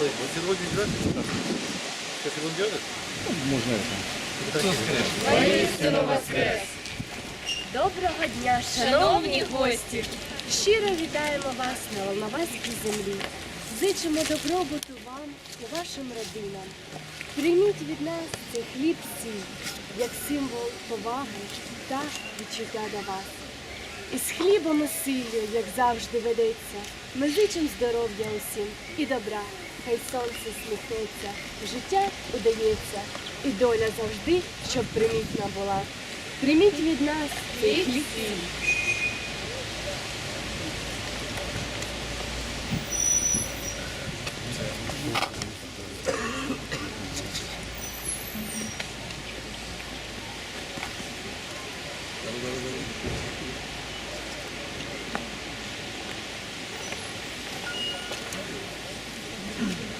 Ой, вот сегодня играть? Как его делать? Можно это. Доброго дня, шановні гості! Щиро вітаємо вас на Волноваській землі. Зичимо добробуту вам і вашим родинам. Прийміть від нас цей хліб сіль, як символ поваги та відчуття до вас. Із хлібом і сіллю, як завжди ведеться, ми зичим здоров'я усім і добра. Хай сонце сміхнеться, життя удається, і доля завжди, щоб примітна була. Прийміть від нас цей хліб сіль.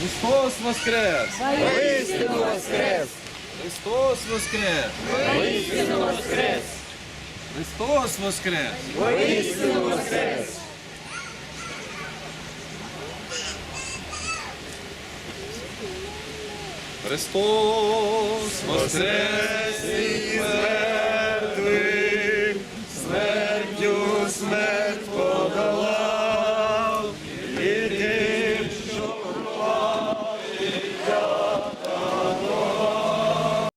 Христос воскрес! Воистину воскрес! Христос воскрес! Воистину воскрес! Христос воскрес! Воистину воскрес! Христос воскрес